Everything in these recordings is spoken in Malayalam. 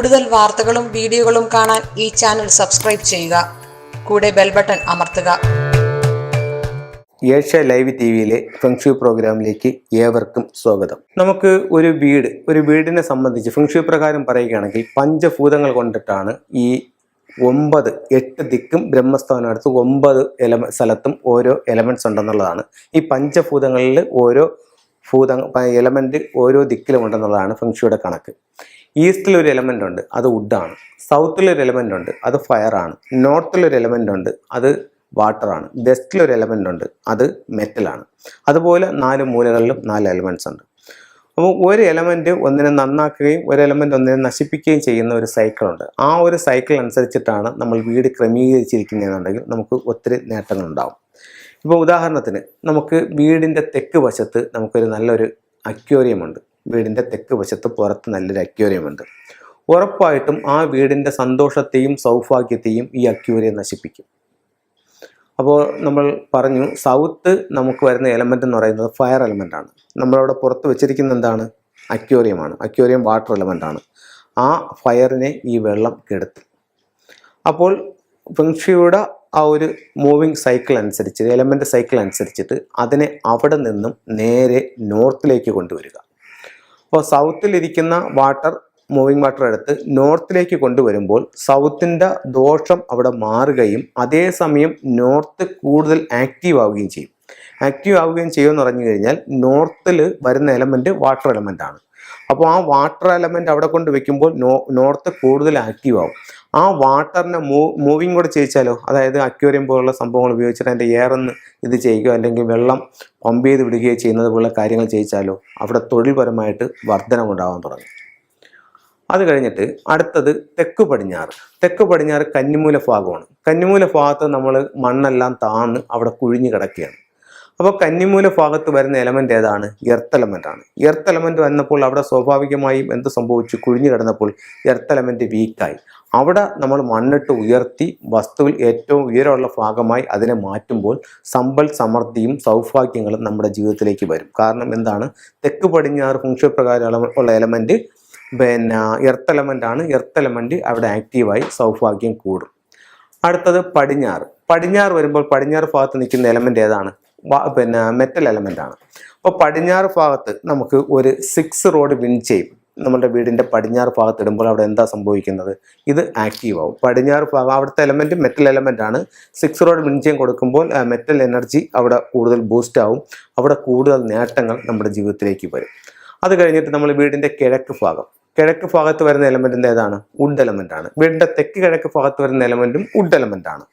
കൂടുതൽ വാർത്തകളും വീഡിയോകളും കാണാൻ ഈ ചാനൽ സബ്സ്ക്രൈബ് ചെയ്യുക. കൂടെ ബെൽ ബട്ടൺ അമർത്തുക. ഏഷ്യ ലൈവ് ടി വിയിലെ ഫെങ്ഷു പ്രോഗ്രാമിലേക്ക് ഏവർക്കും സ്വാഗതം. നമുക്ക് ഒരു വീട് ഒരു വീടിനെ സംബന്ധിച്ച് ഫെങ്ഷു പ്രകാരം പറയുകയാണെങ്കിൽ പഞ്ചഭൂതങ്ങൾ കൊണ്ടിട്ടാണ് ഈ ഒമ്പത് എട്ട് ദിക്കും ബ്രഹ്മസ്ഥാനടുത്ത് ഒമ്പത് എലമ സ്ഥലത്തും ഓരോ എലമെന്റ്സ് ഉണ്ടെന്നുള്ളതാണ്. ഈ പഞ്ചഭൂതങ്ങളിൽ ഓരോ ഭൂത എലമെന്റ് ഓരോ ദിക്കിലും ഉണ്ടെന്നുള്ളതാണ് ഫെങ്ഷുയുടെ കണക്ക്. ഈസ്റ്റിൽ ഒരു എലമെന്റ് ഉണ്ട് അത് വുഡാണ് സൗത്തിൽ ഒരു എലമെന്റ് ഉണ്ട് അത് ഫയറാണ് നോർത്തിൽ ഒരു എലമെന്റ് ഉണ്ട് അത് വാട്ടറാണ് വെസ്റ്റിൽ ഒരു എലമെന്റ് ഉണ്ട് അത് മെറ്റലാണ് അതുപോലെ നാല് മൂലകളിലും നാല് എലമെന്റ്സ് ഉണ്ട്. അപ്പോൾ ഒരു എലമെന്റ് ഒന്നിനെ നന്നാക്കുകയും ഒരു എലമെന്റ് ഒന്നിനെ നശിപ്പിക്കുകയും ചെയ്യുന്ന ഒരു സൈക്കിളുണ്ട് ആ ഒരു സൈക്കിൾ അനുസരിച്ചിട്ടാണ് നമ്മൾ വീട് ക്രമീകരിച്ചിരിക്കുന്നതെന്നുണ്ടെങ്കിൽ നമുക്ക് ഒത്തിരി നേട്ടങ്ങളുണ്ടാവും ഇപ്പോൾ ഉദാഹരണത്തിന് നമുക്ക് വീടിന്റെ തെക്ക് വശത്ത് നമുക്കൊരു നല്ലൊരു അക്വേറിയമുണ്ട് വീടിന്റെ തെക്ക് വശത്ത് പുറത്ത് നല്ലൊരു ഉണ്ട്. ഉറപ്പായിട്ടും ആ വീടിന്റെ സന്തോഷത്തെയും സൗഭാഗ്യത്തെയും ഈ അക്യൂരിയം നശിപ്പിക്കും. അപ്പോൾ നമ്മൾ പറഞ്ഞു സൗത്ത് നമുക്ക് വരുന്ന എലമെന്റ് എന്ന് പറയുന്നത് ഫയർ എലമെന്റ് ആണ്. നമ്മളവിടെ പുറത്ത് വെച്ചിരിക്കുന്ന എന്താണ്? അക്യൂരിയമാണ് അക്യൂരിയം വാട്ടർ എലമെന്റ് ആണ്. ആ ഫയറിനെ ഈ വെള്ളം കെടുത്തും. അപ്പോൾ ഫെങ്ഷിയുടെ ആ ഒരു മൂവിങ് സൈക്കിൾ അനുസരിച്ച് എലമെന്റ് സൈക്കിൾ അനുസരിച്ചിട്ട് അതിനെ അവിടെ നിന്നും നേരെ നോർത്തിലേക്ക് കൊണ്ടുവരിക. അപ്പോൾ സൗത്തിലിരിക്കുന്ന വാട്ടർ മൂവിങ് വാട്ടർ എടുത്ത് നോർത്തിലേക്ക് കൊണ്ടുവരുമ്പോൾ സൗത്തിന്റെ ദോഷം അവിടെ മാറുകയും അതേസമയം നോർത്ത് കൂടുതൽ ആക്റ്റീവ് ആവുകയും ചെയ്യും. ആക്റ്റീവ് ആവുകയും ചെയ്യുമെന്ന് പറഞ്ഞു കഴിഞ്ഞാൽ നോർത്തിൽ വരുന്ന എലമെന്റ് വാട്ടർ എലമെന്റ് ആണ്. അപ്പോൾ ആ വാട്ടർ എലമെന്റ് അവിടെ കൊണ്ട് വെക്കുമ്പോൾ നോർത്ത് കൂടുതൽ ആക്റ്റീവ് ആവും. ആ വാട്ടറിനെ മൂവ് മൂവിങ് കൂടെ ചെയ്യിച്ചാലോ? അതായത് അക്വേറിയം പോലുള്ള സംഭവങ്ങൾ ഉപയോഗിച്ചിട്ട് അതിന്റെ എയറൊന്ന് ഇത് ചെയ്യുകയോ അല്ലെങ്കിൽ വെള്ളം പമ്പ് ചെയ്ത് വിടുകയോ ചെയ്യുന്നത് പോലുള്ള കാര്യങ്ങൾ ചെയ്യിച്ചാലോ അവിടെ തൊഴിൽപരമായിട്ട് വർധനമുണ്ടാകാൻ തുടങ്ങി. അത് കഴിഞ്ഞിട്ട് അടുത്തത് തെക്ക് പടിഞ്ഞാറ്. തെക്ക് പടിഞ്ഞാറ് കന്നിമൂല ഭാഗമാണ്. കന്നിമൂല ഭാഗത്ത് നമ്മൾ മണ്ണെല്ലാം താന്ന് അവിടെ കുഴിഞ്ഞു കിടക്കുകയാണ്. അപ്പോൾ കന്നിമൂല ഭാഗത്ത് വരുന്ന എലമെന്റ് ഏതാണ്? എർത്ത് എലമെന്റാണ് എർത്ത് എലമെന്റ് വന്നപ്പോൾ അവിടെ സ്വാഭാവികമായും എന്ത് സംഭവിച്ചു? കുഴിഞ്ഞു കിടന്നപ്പോൾ എർത്ത് എലമെന്റ് വീക്കായി അവിടെ നമ്മൾ മണ്ണിട്ട് ഉയർത്തി വസ്തുവിൽ ഏറ്റവും ഉയരമുള്ള ഭാഗമായി അതിനെ മാറ്റുമ്പോൾ സമ്പൽ സമൃദ്ധിയും സൗഭാഗ്യങ്ങളും നമ്മുടെ ജീവിതത്തിലേക്ക് വരും. കാരണം എന്താണ്? തെക്ക് പടിഞ്ഞാറ് ഫംഗ്ഷപ്രകാരം ഉള്ള എലമെന്റ് പിന്നെ എർത്ത് എലമെന്റാണ് എർത്ത് എലമെന്റ് അവിടെ ആക്റ്റീവായി സൗഭാഗ്യം കൂടും. അടുത്തത് പടിഞ്ഞാറ്. പടിഞ്ഞാറ് വരുമ്പോൾ പടിഞ്ഞാറ് ഭാഗത്ത് നിൽക്കുന്ന എലമെന്റ് ഏതാണ്? പിന്നെ മെറ്റൽ എലമെന്റ് ആണ്. അപ്പോൾ പടിഞ്ഞാറ് ഭാഗത്ത് നമുക്ക് ഒരു സിക്സ് റോഡ് വിൻ ചെയ്യും. നമ്മുടെ വീടിന്റെ പടിഞ്ഞാറ് ഭാഗത്ത് ഇടുമ്പോൾ അവിടെ എന്താ സംഭവിക്കുന്നത്? ഇത് ആക്റ്റീവ് ആവും. പടിഞ്ഞാറ് ഭാഗം അവിടുത്തെ എലമെന്റ് മെറ്റൽ എലമെന്റ് ആണ്. സിക്സ് റോഡ് വിൻചയം കൊടുക്കുമ്പോൾ മെറ്റൽ എനർജി അവിടെ കൂടുതൽ ബൂസ്റ്റ് ആവും. അവിടെ കൂടുതൽ നേട്ടങ്ങൾ നമ്മുടെ ജീവിതത്തിലേക്ക് വരും. അത് കഴിഞ്ഞിട്ട് നമ്മൾ വീടിന്റെ കിഴക്ക് ഭാഗം. കിഴക്ക് ഭാഗത്ത് വരുന്ന എലമെന്റിന്റെ ഏതാണ്? വുഡ് എലമെന്റ് ആണ്. വീടിന്റെ തെക്ക് കിഴക്ക് ഭാഗത്ത് വരുന്ന എലമെന്റും വുഡ് എലമെന്റ് ആണ്.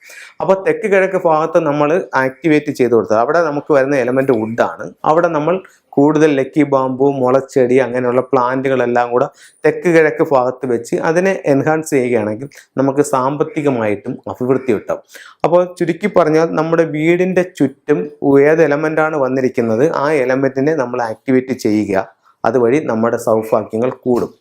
അപ്പോൾ തെക്ക് കിഴക്ക് ഭാഗത്ത് നമ്മൾ ആക്ടിവേറ്റ് ചെയ്ത് കൊടുത്തത് അവിടെ നമുക്ക് വരുന്ന എലമെന്റ് ആണ്. അവിടെ നമ്മൾ കൂടുതൽ ലക്കി ബാമ്പു മുളച്ചെടി അങ്ങനെയുള്ള പ്ലാന്റുകളെല്ലാം കൂടെ തെക്ക് കിഴക്ക് ഭാഗത്ത് വെച്ച് അതിനെ എൻഹാൻസ് ചെയ്യുകയാണെങ്കിൽ നമുക്ക് സാമ്പത്തികമായിട്ടും അഭിവൃദ്ധി കിട്ടും അപ്പോൾ ചുരുക്കി പറഞ്ഞാൽ നമ്മുടെ വീടിന്റെ ചുറ്റും ഏത് എലമെന്റാണ് വന്നിരിക്കുന്നത് ആ എലമെന്റിനെ നമ്മൾ ആക്ടിവേറ്റ് ചെയ്യുക. അതുവഴി നമ്മുടെ സൗഭാഗ്യങ്ങൾ കൂടും.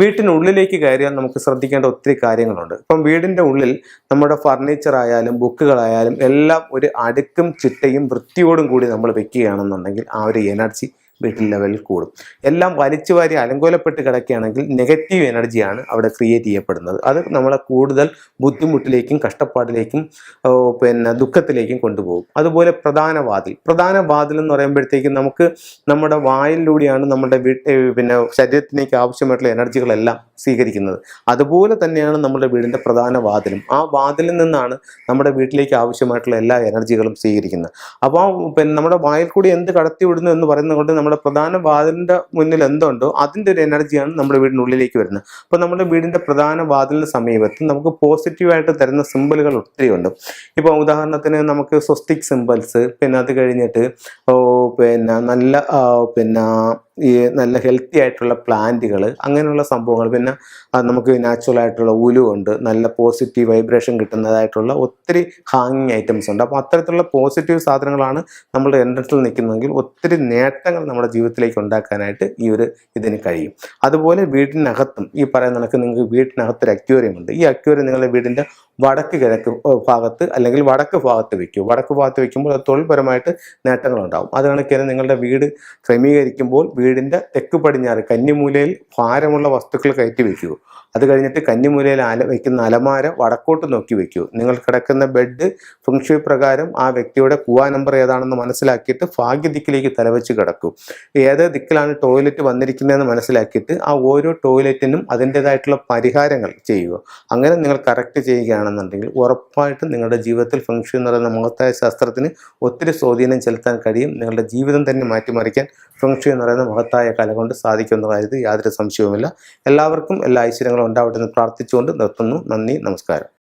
വീട്ടിനുള്ളിലേക്ക് കയറിയാൽ നമുക്ക് ശ്രദ്ധിക്കേണ്ട ഒത്തിരി കാര്യങ്ങളുണ്ട്. ഇപ്പം വീടിന്റെ ഉള്ളിൽ നമ്മുടെ ഫർണിച്ചർ ആയാലും ബുക്കുകളായാലും എല്ലാം ഒരു അടുക്കും ചിട്ടയും വൃത്തിയോടും കൂടി നമ്മൾ വെക്കുകയാണെന്നുണ്ടെങ്കിൽ ആ ഒരു എനർജി വീട്ടിൽ ലെവലിൽ കൂടും. എല്ലാം വലിച്ചു വാരി അലങ്കോലപ്പെട്ട് കിടക്കുകയാണെങ്കിൽ നെഗറ്റീവ് എനർജിയാണ് അവിടെ ക്രിയേറ്റ് ചെയ്യപ്പെടുന്നത്. അത് നമ്മളെ കൂടുതൽ ബുദ്ധിമുട്ടിലേക്കും കഷ്ടപ്പാടിലേക്കും പിന്നെ ദുഃഖത്തിലേക്കും കൊണ്ടുപോകും. അതുപോലെ പ്രധാന വാതിൽ. പ്രധാന വാതിൽ എന്ന് പറയുമ്പോഴത്തേക്കും നമുക്ക് നമ്മുടെ വായിലൂടെയാണ് നമ്മുടെ വീട്ട് പിന്നെ ശരീരത്തിലേക്ക് ആവശ്യമായിട്ടുള്ള എനർജികളെല്ലാം സ്വീകരിക്കുന്നത്. അതുപോലെ തന്നെയാണ് നമ്മുടെ വീടിന്റെ പ്രധാന വാതിലും. ആ വാതിലിൽ നിന്നാണ് നമ്മുടെ വീട്ടിലേക്ക് ആവശ്യമായിട്ടുള്ള എല്ലാ എനർജികളും സ്വീകരിക്കുന്നത്. അപ്പോൾ പിന്നെ നമ്മുടെ വായിൽ കൂടി എന്ത് കടത്തി വിടുന്നു എന്ന് പറയുന്നത് കൊണ്ട് നമ്മുടെ പ്രധാന വാതിലിന്റെ മുന്നിൽ എന്തുണ്ടോ അതിന്റെ ഒരു എനർജിയാണ് നമ്മുടെ വീടിനുള്ളിലേക്ക് വരുന്നത്. അപ്പോൾ നമ്മുടെ വീടിന്റെ പ്രധാന വാതിലിന് സമീപത്ത് നമുക്ക് പോസിറ്റീവായിട്ട് തരുന്ന സിമ്പിളുകൾ ഒത്തിരി ഉണ്ട്. ഇപ്പോൾ ഉദാഹരണത്തിന് നമുക്ക് സ്വസ്തിക് സിമ്പിൾസ് പിന്നെ അത് കഴിഞ്ഞിട്ട് പിന്നെ നല്ല പിന്നെ ഈ നല്ല ഹെൽത്തി ആയിട്ടുള്ള പ്ലാന്റുകൾ അങ്ങനെയുള്ള സംഭവങ്ങൾ പിന്നെ നമുക്ക് നാച്ചുറൽ ആയിട്ടുള്ള ഉലുണ്ട് നല്ല പോസിറ്റീവ് വൈബ്രേഷൻ കിട്ടുന്നതായിട്ടുള്ള ഒത്തിരി ഹാങ്ങിങ് ഐറ്റംസ് ഉണ്ട്. അപ്പോൾ അത്തരത്തിലുള്ള പോസിറ്റീവ് സാധനങ്ങളാണ് നമ്മുടെ എൻട്രൻസിൽ നിൽക്കുന്നതെങ്കിൽ ഒത്തിരി നേട്ടങ്ങൾ നമ്മുടെ ജീവിതത്തിലേക്ക് ഉണ്ടാക്കാനായിട്ട് ഈ ഒരു ഇതിന് കഴിയും. അതുപോലെ വീടിനകത്തും ഈ പറയുന്ന കണക്ക് നിങ്ങൾക്ക് വീട്ടിനകത്ത് ഒരു അക്വേറിയം ഉണ്ട്. ഈ അക്വേറിയം നിങ്ങളുടെ വീടിന്റെ വടക്ക് കിഴക്ക് ഭാഗത്ത് അല്ലെങ്കിൽ വടക്ക് ഭാഗത്ത് വെക്കൂ. വടക്ക് ഭാഗത്ത് വെക്കുമ്പോൾ അത് തൊഴിൽപരമായിട്ട് നേട്ടങ്ങളുണ്ടാവും. അത് കണക്കിന് നിങ്ങളുടെ വീട് ക്രമീകരിക്കുമ്പോൾ വീടിന്റെ തെക്ക് പടിഞ്ഞാറ് കന്നിമൂലയിൽ ഭാരമുള്ള വസ്തുക്കൾ കയറ്റി വെക്കുക. അത് കഴിഞ്ഞിട്ട് കന്നിമൂലയിൽ അല വയ്ക്കുന്ന അലമാര വടക്കോട്ട് നോക്കി വയ്ക്കൂ നിങ്ങൾ കിടക്കുന്ന ബെഡ് ഫംഗ്ഷു പ്രകാരം ആ വ്യക്തിയുടെ കൂവാ നമ്പർ ഏതാണെന്ന് മനസ്സിലാക്കിയിട്ട് ഭാഗ്യ ദിക്കിലേക്ക് തലവെച്ച് കിടക്കൂ. ഏത് ദിക്കിലാണ് ടോയ്ലറ്റ് വന്നിരിക്കുന്നതെന്ന് മനസ്സിലാക്കിയിട്ട് ആ ഓരോ ടോയ്ലറ്റിനും അതിന്റെതായിട്ടുള്ള പരിഹാരങ്ങൾ ചെയ്യുക. അങ്ങനെ നിങ്ങൾ കറക്റ്റ് ചെയ്യുകയാണെന്നുണ്ടെങ്കിൽ ഉറപ്പായിട്ടും നിങ്ങളുടെ ജീവിതത്തിൽ ഫംഗ്ഷൻ എന്ന് പറയുന്ന മഹത്തായ ശാസ്ത്രത്തിന് ഒത്തിരി സ്വാധീനം ചെലുത്താൻ കഴിയും. നിങ്ങളുടെ ജീവിതം തന്നെ മാറ്റിമറിക്കാൻ ഫംഗ്ഷൻ എന്ന് പറയുന്ന മഹത്തായ കല കൊണ്ട് സാധിക്കുന്ന കാര്യത്തിൽ യാതൊരു സംശയവുമില്ല. എല്ലാവർക്കും എല്ലാ ഐശ്വര്യങ്ങളും ഉണ്ടാവട്ടെ എന്ന് പ്രാർത്ഥിച്ചുകൊണ്ട് നിർത്തുന്നു. നന്ദി നമസ്കാരം.